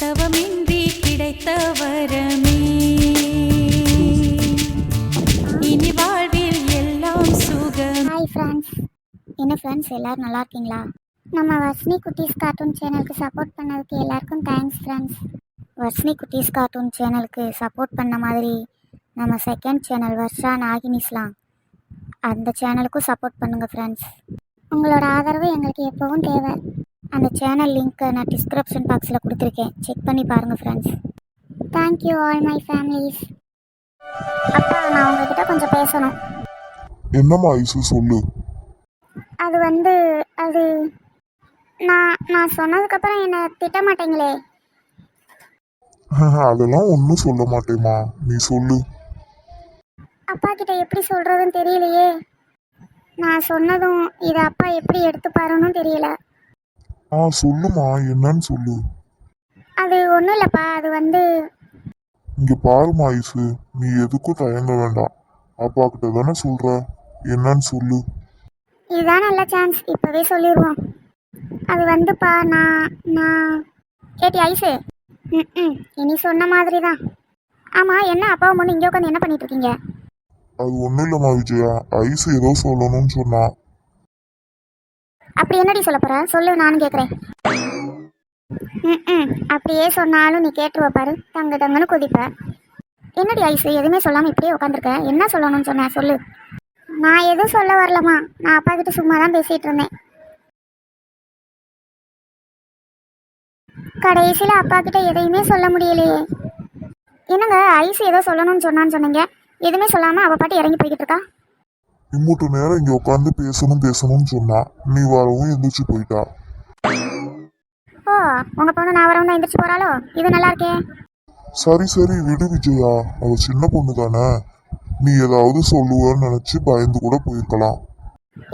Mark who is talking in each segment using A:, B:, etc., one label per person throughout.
A: தவமின்றி கிடைத்த வரமே இனி வாழ்வில் எல்லாம் சுகம்.
B: ஹாய் ஃப்ரெண்ட்ஸ் என்ன ஃப்ரெண்ட்ஸ் எல்லாரும் நல்லா இருக்கீங்களா? நம்ம வர்ஷினி குட்டீஸ் கார்ட்டூன் சேனலுக்கு சப்போர்ட் பண்ணதுக்கு எல்லாருக்கும் தேங்க்ஸ் ஃப்ரெண்ட்ஸ் வர்ஷினி குட்டீஸ் கார்ட்டூன் சேனலுக்கு சப்போர்ட் பண்ண மாதிரி நம்ம செகண்ட் சேனல் வர்ஷா நாகினிஸ்லாம். அந்த சேனலுக்கும் சப்போர்ட் பண்ணுங்கள் ஃப்ரெண்ட்ஸ் உங்களோட ஆதரவு எங்களுக்கு எப்போவும் தேவை. அந்த சேனல் லிங்க்கை நான் டிஸ்கிரிப்ஷன் பாக்ஸில் கொடுத்துருக்கேன். செக் பண்ணி பாருங்கள் friends thank you all my families அப்பா நான் உங்ககிட்ட கொஞ்சம் பேசணும்.
C: என்னம்மா ஐசு சொல்லு.
B: அது வந்து அது நான் நான் சொன்னதுக்கப்புறம் என்னை திட்ட மாட்டீங்களே
C: அதெல்லாம் ஒன்றும் சொல்ல மாட்டேம்மா. நீ சொல்லு.
B: அப்பா கிட்ட எப்படி சொல்கிறதுன்னு தெரியலையே. நான் சொன்னதும் இதை அப்பா எப்படி எடுத்துப்பாருன்னு தெரியல.
C: ஆ சொல்லுமா என்னன்னு சொல்லு.
B: அது ஒன்றும் இல்லைப்பா அது வந்து
C: இங்க பாருமா ஐசு நீ எதுக்கும் தயங்க வேண்டாம். அப்பா கிட்ட தானே சொல்ற. என்னன்னு சொல்லு.
B: இதுதான் நல்ல சான்ஸ் இப்போவே சொல்லிடுவோம் அது வந்துப்பா நான் நான் கேட்டி ஐஸு ம் ம் இனி சொன்ன மாதிரி தான் ஆமாம் என்ன அப்பாவும் பொண்ணு இங்கே உட்காந்து என்ன பண்ணிட்டு இருக்கீங்க?
C: அது ஒன்றும் இல்லைம்மா விஜயா. ஐசு ஏதோ சொல்லணும்னு சொன்னா.
B: அப்படி என்னடி சொல்ல போற? சொல்லு நானும் கேட்குறேன் ம் ம் அப்படியே சொன்னாலும் நீ கேட்டுருவ பாரு. தங்க தங்கன்னு குதிப்ப. என்னடி ஐசு எதுவுமே சொல்லாமல் இப்படியே உட்காந்துருக்க என்ன சொல்லணும்னு சொன்ன? சொல்லு. நான் எதுவும் சொல்ல வரலம்மா. நான் அப்பா கிட்ட சும்மா தான் பேசிட்டு இருந்தேன். கடைசியில் அப்பா கிட்ட எதையுமே சொல்ல முடியலையே. என்னங்க ஐஸ் ஏதோ சொல்லணும்னு சொன்னான்னு சொன்னீங்க. எதுவுமே சொல்லாமல் அவள் பாட்டு இறங்கி போய்கிட்டு இருக்கா?
C: இம்மூட்டு நேரம் இங்க உட்காந்து பேசணும் பேசணும்னு சொன்னா நீ வரவும் எந்திரிச்சு போயிட்டா.
B: ஓ உங்கள் பொண்ணு நான் வரவும் தான் எந்திரிச்சு போகிறாளோ இது நல்லா இருக்கே.
C: சரி சரி விடு விஜயா. அவ சின்ன பொண்ணு தானே நீ ஏதாவது சொல்லுவேன்னு நினைச்சு பயந்து கூட போயிருக்கலாம்.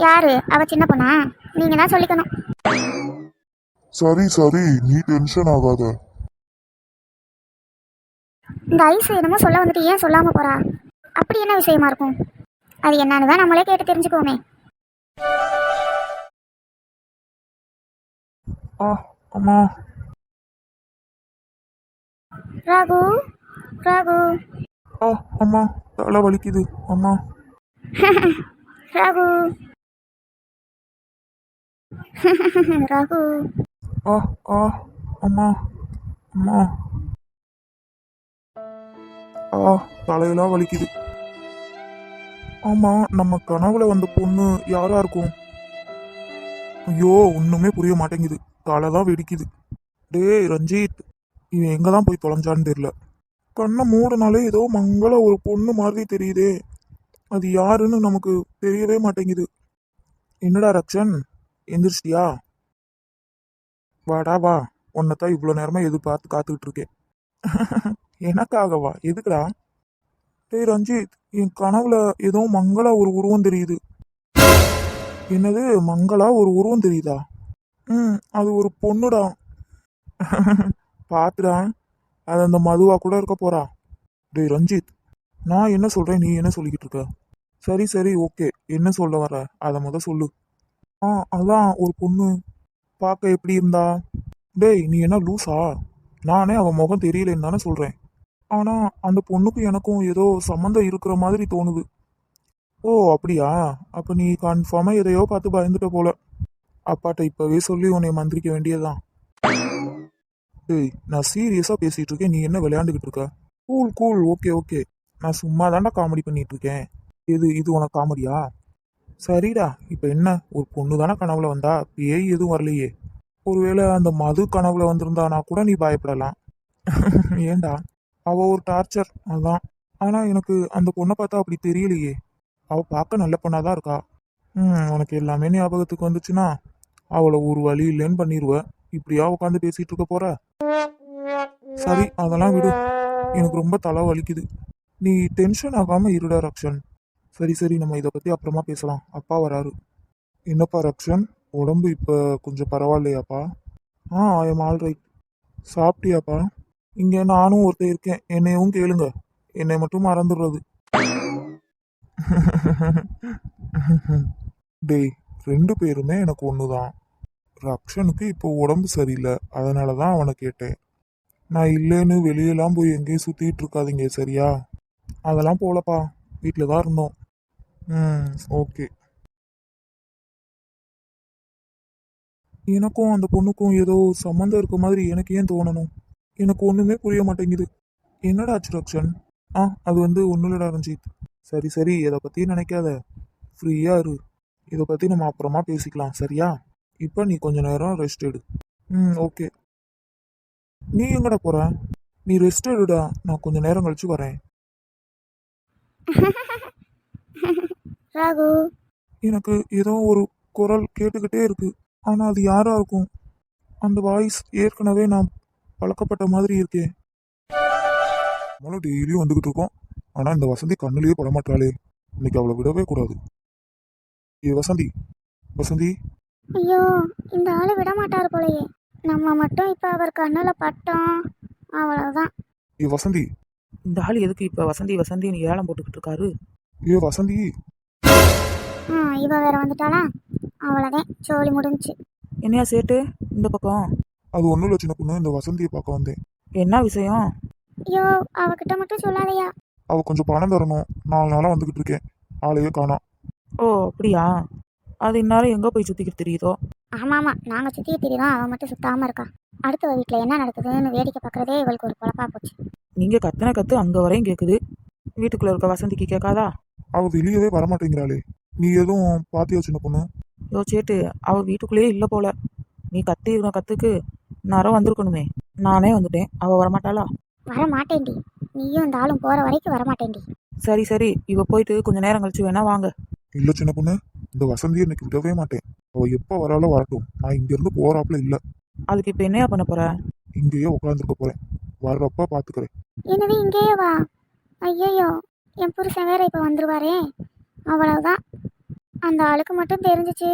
B: யாரு? அவ சின்ன பொண்ணா? நீங்க தான் சொல்லிக்கணும்.
C: சரி சரி நீ டென்ஷன் ஆகாத.
B: இந்த ஐஸ் என்னமோ சொல்ல வந்துட்டு ஏன் சொல்லாம போறா? அப்படி என்ன விஷயமா இருக்கும்? அது என்னன்னு தான் நம்மளே கேட்டு தெரிஞ்சுக்குவோமே.
C: ஆ அம்மா.
B: ராகு ராகு.
C: ஆ அம்மா தலை வலிக்குது அம்மா.
B: ராகு. ராகு.
C: ஆ ஆ அம்மா அம்மா. ஆ தலையெல்லாம் வலிக்குது. ஆமாம் நம்ம கனவுல வந்த பொண்ணு யாரா இருக்கும்? ஐயோ ஒண்ணுமே புரிய மாட்டேங்குது. தலை தான் வெடிக்குது. டேய் ரஞ்சித் இவன் எங்கே தான் போய் தொலைஞ்சான்னு தெரியல. கண்ணை மூடனாலே ஏதோ மங்கள ஒரு பொண்ணு மாதிரி தெரியுதே. அது யாருன்னு நமக்கு தெரியவே மாட்டேங்குது. என்னடா ரக்ஷன் எந்திரிச்சிட்டியா? வாடா வா. உன்னைத்தான் இவ்வளோ நேரமா எதிர்பார்த்து காத்துக்கிட்டு இருக்கேன். எனக்காகவா? எதுக்குடா? டேய் ரஞ்சித் என் கனவுல ஏதோ மங்களா ஒரு உருவம் தெரியுது. என்னது மங்களா ஒரு உருவம் தெரியுதா? ம் அது ஒரு பொண்ணுடா. பார்த்துடா அது அந்த மதுவா கூட இருக்க போறா. டேய் ரஞ்சித் நான் என்ன சொல்றேன் நீ என்ன சொல்லிக்கிட்டு இருக்க? சரி சரி ஓகே என்ன சொல்ல வர? அதை முத சொல்லு. ஆ அதான் ஒரு பொண்ணு. பார்க்க எப்படி இருந்தா? டேய் நீ என்ன லூசா? நானே அவன் முகம் தெரியலன்னு தானே சொல்றேன். ஆனா அந்த பொண்ணுக்கும் எனக்கும் ஏதோ சம்மந்தம் இருக்கிற மாதிரி தோணுது. ஓ அப்படியா? அப்ப நீ கன்ஃபார்மா எதையோ பார்த்து பயந்துட்ட போல. அப்பாட்ட இப்பவே சொல்லி உன்னை மந்திரிக்க வேண்டியதுதான். டேய் நான் சீரியஸா பேசிட்டு இருக்கேன். நீ என்ன விளையாண்டுகிட்டு இருக்க? கூல் கூல் ஓகே ஓகே நான் சும்மா தாண்டா காமெடி பண்ணிட்டு இருக்கேன். இது இது உனக்கு காமெடியா சரிடா. இப்போ என்ன? ஒரு பொண்ணு தானே கனவுல வந்தா? பேய் எதுவும் வரலையே. ஒருவேளை அந்த மது கனவுல வந்திருந்தானா கூட நீ பயப்படலாம். ஏண்டா அவ ஒரு டார்ச்சர் அதான். ஆனா எனக்கு அந்த பொண்ணை பார்த்தா அப்படி தெரியலையே. அவ பார்க்க நல்ல பொண்ணாக தான் இருக்கா. ம் உனக்கு எல்லாமே ஞாபகத்துக்கு வந்துச்சுன்னா அவளை ஒரு வழி இல்லைன்னு பண்ணிடுவ இப்படியா உட்காந்து பேசிட்டு இருக்க போற? சரி அதெல்லாம் விடு. எனக்கு ரொம்ப தலை வலிக்குது. நீ டென்ஷன் ஆகாம இருடா ரக்ஷன். சரி சரி நம்ம இதை பத்தி அப்புறமா பேசலாம். அப்பா வராரு. என்னப்பா ரக்ஷன்? உடம்பு இப்ப கொஞ்சம் பரவாயில்லையாப்பா? ஆ ஐ எம் ஆல் ரைட் சாப்பிட்டியாப்பா? இங்க நானும் ஒருத்தன் இருக்கேன். என்னையும் கேளுங்க. என்னை மட்டும் மறந்துடுறது. டேய் ரெண்டு பேருமே எனக்கு ஒண்ணுதான். ரக்ஷனுக்கு இப்போ உடம்பு சரியில்லை. அதனால தான் அவனை கேட்டேன். நான் இல்லைன்னு வெளியெல்லாம் போய் எங்கேயும் சுத்திட்டு இருக்காதீங்க சரியா? அதெல்லாம் போலப்பா. வீட்டில் தான் இருந்தோம். ம் ஓகே. எனக்கும் அந்த பொண்ணுக்கும் ஏதோ சம்மந்தம் இருக்க மாதிரி எனக்கு ஏன் தோணணும்? எனக்கு ஒண்ணுமே புரிய மாட்டேங்குது. என்னடா ஆச்சு ரக்ஷன்? ஆ அது வந்து ஒன்றும் இல்லடா ரஞ்சித். சரி சரி இதை பற்றி நினைக்காத. ஃப்ரீயா இரு. இதை பற்றி நம்ம அப்புறமா பேசிக்கலாம் சரியா? இப்போ நீ கொஞ்ச நேரம் ரெஸ்ட் எடு. ம் ஓகே. நீ எங்கடா போற? நீ ரெஸ்ட் எடுடா. நான் கொஞ்ச நேரம் கழிச்சு வரேன்.
B: ராகு.
C: எனக்கு ஏதோ ஒரு குரல் கேட்டுக்கிட்டே இருக்கு. ஆனா அது யாரா இருக்கும்? அந்த வாய்ஸ் ஏற்கனவே நான் பழக்கப்பட்ட மாதிரி இருக்கே. நம்மளும் டெய்லியும் வந்துகிட்டு இருக்கோம். ஆனா இந்த வசந்தி கண்ணுலயே படமாட்டாளே இன்னைக்கு அவளை விடவே கூடாது. ஏ வசந்தி. வசந்தி.
B: ஐயோ இந்த ஆளு விட மாட்டாரு போலயே. நம்ம மட்டும் இப்ப அவர் கண்ணுல பட்டோம். அவ்வளவுதான்.
C: ஏ வசந்தி.
D: இந்த ஆள் எதுக்கு இப்போ வசந்தி வசந்தின்னு ஏலம் போட்டுக்கிட்டு இருக்காரு?
C: ஏ வசந்தி.
B: ஆ இவ வேற வந்துட்டாளா? அவ்வளோதான் சோழி முடிஞ்சுச்சு.
D: என்னையா சேட்டு? இந்த பக்கம்.
C: அது ஒன்றும் இல்லை சின்ன பொண்ணு இந்த வசந்தியை பார்க்க வந்தேன்.
D: என்ன விஷயம்?
B: ஐயோ அவகிட்ட மட்டும் சொல்லாதயா
C: அவ கொஞ்சம் பணம் தரணும். நாலு நாளாக வந்துகிட்டு இருக்கேன். ஆளையே காணோம்
D: ஓ அப்படியா? அது இந்நேரம் எங்கே போய் சுற்றிக்கிட்டு தெரியுதோ?
B: ஆமா ஆமா நாங்க சுத்திய தெரியும் அவன் மட்டும் சுத்தாம இருக்கா. அடுத்த வீட்டுல என்ன நடக்குதுன்னு வேடிக்கை பார்க்கறதே இவளுக்கு ஒரு பொழப்பா போச்சு.
D: நீங்கள் கத்துன கத்து அங்கே வரையும் கேட்குது வீட்டுக்குள்ளே இருக்க வசந்திக்கு கேட்காதா?
C: அவ வெளியவே வரமாட்டேங்கிறாளே. நீ எதுவும் பாத்தியா சின்ன பொண்ணு?
D: யோ சேட்டு அவள் வீட்டுக்குள்ளேயே இல்லை போல. நீ கத்தி இருக்க கத்துக்கு. நேரம் வந்திருக்கணுமே. நானே வந்துட்டேன். அவள் வரமாட்டாளா?
B: வர மாட்டேன்டி நீயும் இந்த ஆளும் போற வரைக்கும் வர மாட்டேன்டி
D: சரி சரி. இவ போயிட்டு கொஞ்சம் நேரம் கழிச்சு வேணா வாங்க.
C: இல்ல சின்ன பொண்ணு இந்த வசந்தியை இன்னைக்கு விடவே மாட்டேன். அவ எப்ப வராலும் வரட்டும். நான் இங்க இருந்து போறாப்புல இல்ல.
D: அதுக்கு இப்போ என்னையா பண்ண போற?
C: இங்கேயே உட்காந்துருக்க போறேன். வர்றப்ப பாத்துக்கிறேன்.
B: என்னது இங்கேயே வா. ஐயையோ என் புருஷன் வேற இப்ப வந்துருவாரே. அவ்வளவுதான். அந்த ஆளுக்கு மட்டும் தெரிஞ்சிச்சு.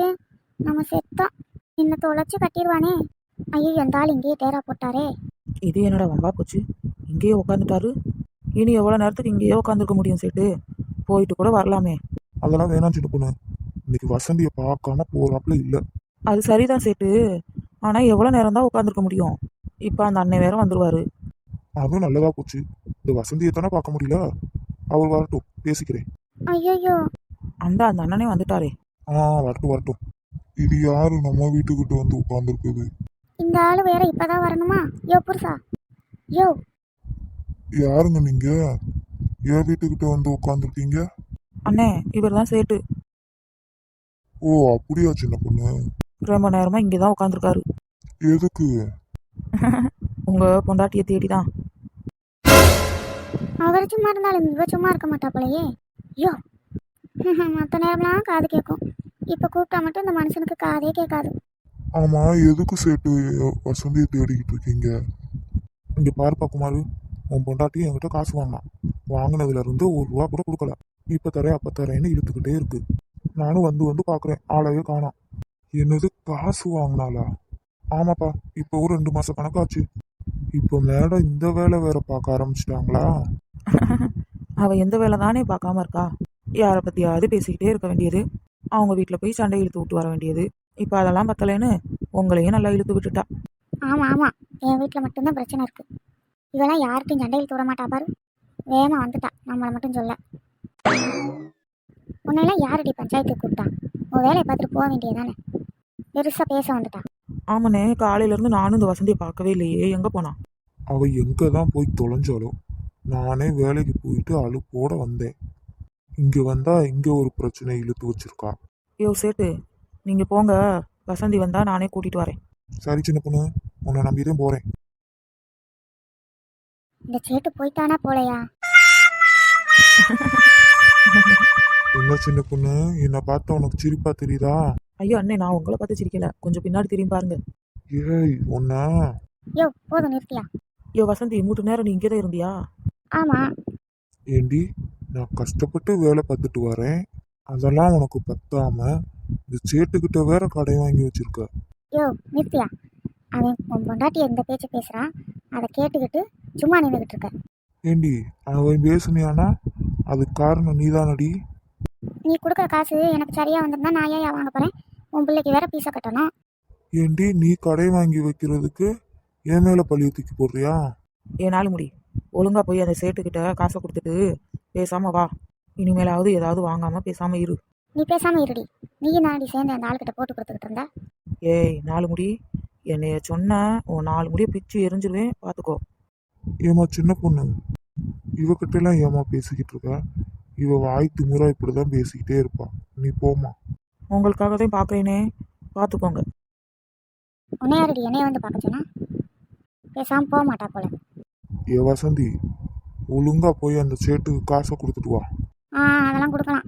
B: நம்ம செத்தோம் என்ன தொலைச்சு கட்டிடுவானே. ஐயோ அந்த ஆள் இங்கேயே டேரா போட்டாரே.
D: இது என்னடா வம்பா போச்சு? இங்கேயே உட்காந்துட்டாரு இனி எவ்வளோ நேரத்துக்கு இங்கேயே உட்காந்துருக்க முடியும் சேட்டு? போயிட்டு கூட வரலாமே.
C: அதெல்லாம் வேணாம் சின்ன பொண்ணு. இன்னைக்கு வசந்தியை பார்க்காம போறாப்புல இல்ல.
D: அது சரிதான் சேட்டு. ஆனால் எவ்வளோ நேரம் தான் உட்காந்துருக்க முடியும்? இப்போ அந்த அண்ணன் வேற வந்துருவாரு.
C: அதுவும் நல்லதா போச்சு. இந்த வசந்தியை தானே பார்க்க முடியல? அவர் வரட்டும் பேசிக்கிறேன்.
B: ஐயோ
D: அந்த அந்த அண்ணனே வந்துட்டாரே.
C: ஆ வரட்டும் வரட்டும். இது யாரு? நம்ம வீட்டுக்கிட்ட வந்து உட்காந்துருக்குது
B: இந்த ஆளு வேற இப்பதான் வரணுமா? யோ புருஷா. யோ.
C: யாருங்க நீங்க? என் வீட்டுக்கிட்ட வந்து உட்காந்துருக்கீங்க
D: அண்ணே இவர் தான் சேட்டு.
C: ஓ அப்படியா சின்ன பொண்ணு.
D: ரொம்ப நேரமாக இங்கே தான் உட்காந்துருக்காரு
C: எதுக்கு?
D: உங்கள் பொண்டாட்டியை தேடி தான்
B: அவர் சும்மா இருந்தாலும் இவ சும்மா இருக்க மாட்டா போலயே. யோ. மற்ற நேரம்லாம் காது கேட்கும் இப்போ கூப்பிட்டா மட்டும் இந்த மனுஷனுக்கு காதே கேட்காது.
C: ஆமாம் எதுக்கு சேர்த்து வசந்தியை தேடிக்கிட்டு இருக்கீங்க? இங்கே பாருப்பா குமார் உன் பொண்டாட்டி என்கிட்ட காசு வாங்கினான். வாங்கினதுலேருந்து ஒரு ரூபா கூட கொடுக்கல. இப்போ தரேன் அப்போ தரேன்னு இழுத்துக்கிட்டே இருக்கு. நானும் வந்து வந்து பார்க்குறேன் ஆளையே காணோம். என்னது காசு வாங்கினாலா ஆமாப்பா இப்போ ஒரு ரெண்டு மாதம் கணக்காச்சு. இப்போ மேடம் இந்த வேலை வேற பார்க்க ஆரம்பிச்சிட்டாங்களா?
D: அவள் எந்த வேலை தானே பார்க்காம இருக்கா? யாரை பற்றியாவது பேசிக்கிட்டே இருக்க வேண்டியது. அவங்க வீட்டில் போய் சண்டை இழுத்து விட்டு வர வேண்டியது. இப்போ அதெல்லாம் பத்தலைன்னு உங்களையும் நல்லா இழுத்து விட்டுட்டா.
B: ஆமாம் ஆமாம் என் வீட்டில் மட்டும்தான் பிரச்சனை இருக்கு. இவெல்லாம் யார்கிட்டையும் சண்டையில் விட மாட்டா பாரு. வேகமாக வந்துட்டா. நம்மளை மட்டும் சொல்ல. உன்னையெல்லாம் யாரடி பஞ்சாயத்துக்கு கூப்பிட்டா? உன் வேலையை பார்த்துட்டு போக வேண்டியதானே பெருசாக பேச வந்துட்டா.
D: ஆமாண்ணே காலையிலேருந்து நானும் இந்த வசந்தியை பார்க்கவே இல்லையே. எங்கே போனா?
C: அவ எங்க தான் போய் தொலைஞ்சாலோ நானே வேலைக்கு போயிட்டு அழுப்போட வந்தேன். இங்க வந்தா இங்க ஒரு பிரச்சனை இழுத்து வச்சிருக்கா.
D: யோ சேட்டு நீங்கள் போங்க. வசந்தி வந்தால் நானே கூட்டிகிட்டு வரேன்.
C: சரி சின்ன பொண்ணு. உன்னை நம்பிதான் போறேன்.
B: இந்த சேட்டு போயிட்டானா போலையா?
C: என்ன சின்ன பொண்ணு? என்னை பார்த்தா உனக்கு சிரிப்பா தெரியுதா?
D: ஐயோ அண்ணே நான் உங்களை பார்த்து சிரிக்கல. கொஞ்சம் பின்னாடி திரும்பி பாருங்க.
C: ஏய் உன்ன.
B: யோ போதும் நிறுத்தியா?
D: யோ வசந்தி மூட்டு நேரம் நீ இங்கே தான் இருந்தியா?
B: ஆமாம்
C: ஏண்டி நான் கஷ்டப்பட்டு வேலை பார்த்துட்டு வரேன். அதெல்லாம் உனக்கு பத்தாம இந்த சேட்டுக்கிட்ட வேற கடை வாங்கி வச்சிருக்க.
B: யோ நிறுத்தியா அவன் உன் பொண்டாட்டி எந்த பேச்சு பேசுகிறான் அதை கேட்டுக்கிட்டு சும்மா நின்றுக்கிட்டு இருக்க.
C: ஏண்டி அவன் பேசுனியானா? அதுக்கு காரணம் நீதானடி.
B: நீ கொடுக்குற காசு எனக்கு சரியாக வந்திருந்தா நான் ஏன் வாங்க போகிறேன் உன் பிள்ளைக்கு வேற பீஸை கட்டணும்.
C: ஏண்டி நீ கடை வாங்கி வைக்கிறதுக்கு என் மேல பழிய தூக்கி போடுறியா?
D: ஏ நாலு முடி. ஒழுங்கா போய் அந்த சேட்டுக்கிட்ட காசை கொடுத்துட்டு பேசாம வா. இனிமேலாவது ஏதாவது வாங்காம பேசாம இரு.
B: நீ பேசாம இருடி. நீ நாடி சேர்ந்து அந்த ஆளுக்கிட்ட போட்டு கொடுத்துக்கிட்டு இருந்த?
D: ஏய் நாலு முடி. என்னைய சொன்ன உன் நாலு முடியை பிச்சு எரிஞ்சிருவேன். பார்த்துக்கோ
C: ஏமா சின்ன பொண்ணு? இவகிட்ட எல்லாம் ஏமா பேசிக்கிட்டு இருக்க? இவ வாய் திமுறா இப்படிதான் பேசிக்கிட்டே இருப்பா. நீ போமா
D: உங்களுக்காக தான் பார்க்குறேனே பார்த்துக்கோங்க
B: உன்னையாரடி என்னைய வந்து பார்க்க சொன்னா? பேசாம போக மாட்டா போல.
C: ஏ வசந்தி ஒழுங்கா போய் அந்த சேட்டுக்கு காசை கொடுத்துட்டு வா.
B: ஆ அதெல்லாம் கொடுக்கலாம்.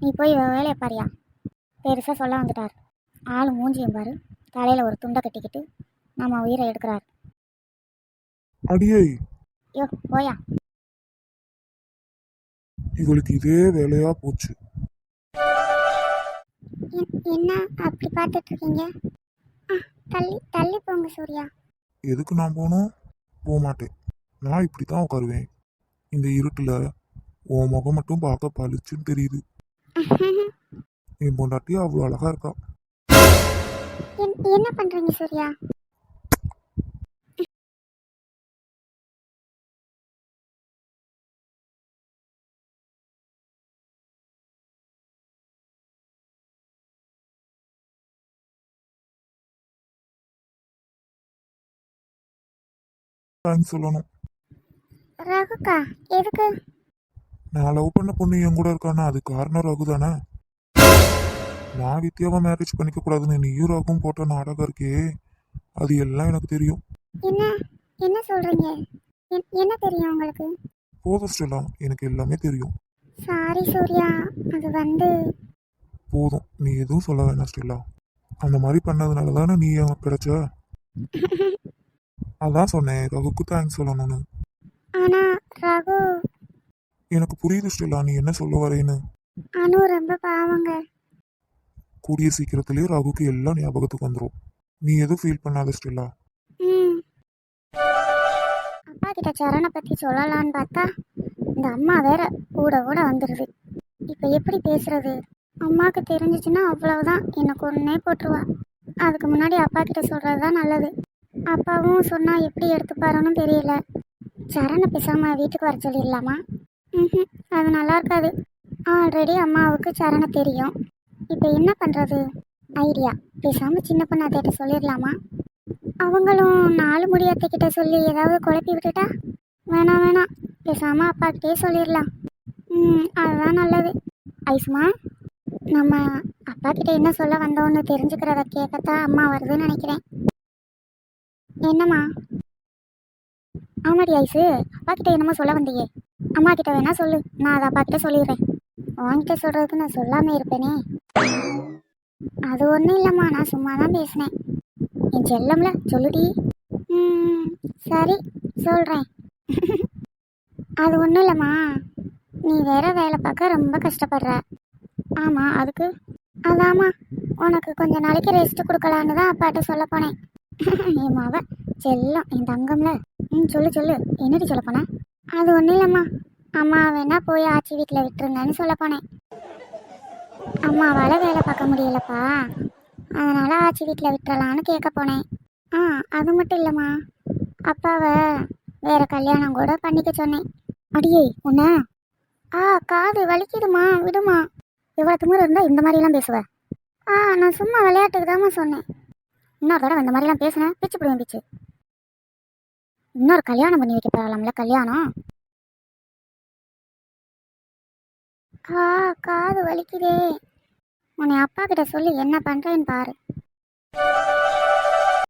B: நீ போய் வேலையை பாரியா? பெருசாக சொல்ல வந்துட்டார். ஆள் மூஞ்சியும் பாரு. தலையில் ஒரு துண்டை கட்டிக்கிட்டு நம்ம உயிரை எடுக்கிறார்.
C: அடியே.
B: யோ போயா.
C: இவளுக்கு இதே வேலையா போச்சு.
B: என்ன அப்படி பார்த்துட்டு இருக்கீங்க தள்ளி தள்ளி போங்க சூர்யா.
C: எதுக்கு நான் போகணும்? போக மாட்டேன் நான் இப்படி தான் உட்காருவேன். இந்த இருட்டில் உன் முகம் மட்டும் பார்க்க பளிச்சுன்னு தெரியுது. என் பொண்டாட்டி அவ்வளோ அழகா இருக்கா?
B: என்ன பண்ணுறீங்க சூர்யா?
C: தேங்க்ஸ் சொல்லணும்.
B: ரகுக்கா எதுக்கு?
C: நான் லவ் பண்ண பொண்ணு என் கூட இருக்கானா? அது காரணம் ரகு தானே? நான் வித்யாவை மேரேஜ் பண்ணிக்க கூடாதுன்னு நீயும் ரகும் போட்ட நாடகம் இருக்கே. அது எல்லாம் எனக்கு தெரியும்.
B: என்ன? என்ன சொல்கிறீங்க என்ன தெரியும் உங்களுக்கு?
C: போதும் ஸ்டெல்லா எனக்கு எல்லாமே தெரியும்.
B: சாரி சூர்யா அது வந்து
C: போதும். நீ எதுவும் சொல்ல வேணாம் ஸ்டெல்லா. அந்த மாதிரி பண்ணதுனால தானே நீ கிடைச்ச. அதான் சொன்னேன் ரகுக்கு தேங்க்ஸ் சொல்லணும்னு.
B: ஆனால் ரகு
C: எனக்கு புரியுது ஸ்டெல்லா நீ என்ன சொல்ல வரேன்னு.
B: அனு ரொம்ப பாவங்க.
C: கூடிய சீக்கிரத்திலேயே ரகுக்கு எல்லாம் ஞாபகத்துக்கு வந்துடும் நீ எதுவும் ஃபீல் பண்ணாத ஸ்டெல்லா
B: அப்பா கிட்ட சரணை பற்றி சொல்லலான்னு பார்த்தா இந்த அம்மா வேற கூட கூட வந்துடுது இப்போ எப்படி பேசுறது? அம்மாவுக்கு தெரிஞ்சிச்சுன்னா அவ்வளவுதான் என்னை கொன்னே போட்டுருவா. அதுக்கு முன்னாடி அப்பா கிட்ட சொல்கிறது தான் நல்லது. அப்பாவும் சொன்னால் எப்படி எடுத்துப்பாருன்னு தெரியல. சரணை பேசாமல் வீட்டுக்கு வர சொல்லிடலாமா? ம் அது நல்லா இருக்காது ஆல்ரெடி அம்மாவுக்கு சரணை தெரியும். இப்போ என்ன பண்ணுறது ஐடியா. பேசாமல் சின்ன பொண்ணு அத்தைகிட்ட சொல்லிடலாமா அவங்களும் நாலு முடியாத்துக்கிட்ட சொல்லி ஏதாவது குழப்பி விட்டுட்டா? வேணாம் வேணாம். பேசாமல் அப்பாக்கிட்டே சொல்லிடலாம் ம் அதுதான் நல்லது. ஐஸ்மா நம்ம அப்பா கிட்ட என்ன சொல்ல வந்தோன்னு தெரிஞ்சுக்கிறத கேட்கத்தான் அம்மா வருதுன்னு நினைக்கிறேன். என்னம்மா? ஆமாடி ஐசு. அப்பா கிட்ட என்னமோ சொல்ல வந்தியே. அம்மா கிட்ட வேணா சொல்லு. நான் அதை அப்பா கிட்ட சொல்லிடுறேன். உன்கிட்ட சொல்றதுக்கு நான் சொல்லாம இருப்பேனே. அது ஒன்றும் இல்லைம்மா நான் சும்மா தான் பேசினேன். என் செல்லம்ல சொல்லுடி. ம் சரி சொல்கிறேன் அது ஒன்றும் இல்லைம்மா. நீ வேற வேலை பார்க்க ரொம்ப கஷ்டப்படுற. ஆமாம் அதுக்கு? அதாம்மா உனக்கு கொஞ்ச நாளைக்கு ரெஸ்ட் கொடுக்கலான்னு தான் அப்பாட்ட சொல்ல போனேன். என் மாவ செல்லம் என் தங்கம்ல. ம் சொல்லு சொல்லு. என்னடி சொல்ல போனேன் அது ஒன்றும் இல்லைம்மா. அம்மா வேணா போய் ஆச்சி வீட்டில் விட்டுருங்கன்னு சொல்ல போனேன். அம்மாவால் வேலை பார்க்க முடியலப்பா. அதனால் ஆச்சி வீட்டில் விட்டுறலான்னு கேட்க போனேன். ஆ அது மட்டும் இல்லைம்மா. அப்பாவை வேறு கல்யாணம் கூட பண்ணிக்க சொன்னேன். அடியே உன்ன? ஆ காது வலிக்குதுமா விடுமா. இவ்வளோ திமிரு இருந்தால் இந்த மாதிரிலாம் பேசுவ. ஆ நான் சும்மா விளையாட்டுக்கு தாம்மா சொன்னேன். இன்னொரு தடவை இந்த மாதிரிலாம் பேசினேன் பிச்சு பிடிவேன் பிச்சு. இன்னொரு கல்யாணம் பண்ணி வைக்க போகலாம்ல கல்யாணம்? ஆ காது வலிக்குதே. உன்னை அப்பா கிட்ட சொல்லி என்ன பண்றேன்னு பாரு.